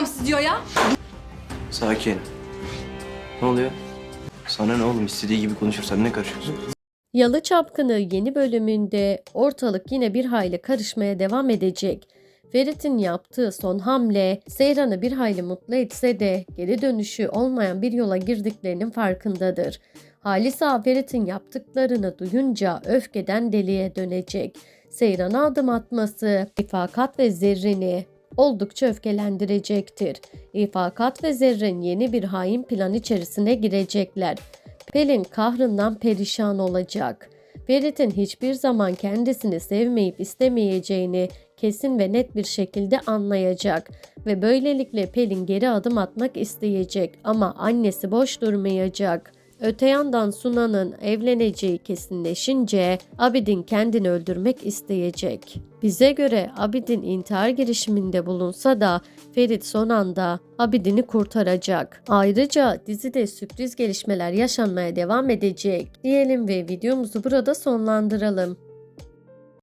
sizi diyor ya. Sakin. Ne oluyor? Sana ne oğlum istediği gibi konuşursan ne karışıyorsun? Yalı Çapkını yeni bölümünde ortalık yine bir hayli karışmaya devam edecek. Ferit'in yaptığı son hamle Seyran'ı bir hayli mutlu etse de geri dönüşü olmayan bir yola girdiklerinin farkındadır. Halis Ağa Ferit'in yaptıklarını duyunca öfkeden deliye dönecek. Seyran'a adım atması, ifakat ve zerrini oldukça öfkelendirecektir. İfakat ve Zerrin yeni bir hain plan içerisine girecekler. Pelin kahrından perişan olacak. Ferit'in hiçbir zaman kendisini sevmeyip istemeyeceğini kesin ve net bir şekilde anlayacak ve böylelikle Pelin geri adım atmak isteyecek ama annesi boş durmayacak. Öte yandan Suna'nın evleneceği kesinleşince Abidin kendini öldürmek isteyecek. Bize göre Abidin intihar girişiminde bulunsa da Ferit son anda Abidin'i kurtaracak. Ayrıca dizide sürpriz gelişmeler yaşanmaya devam edecek. Diyelim ve videomuzu burada sonlandıralım.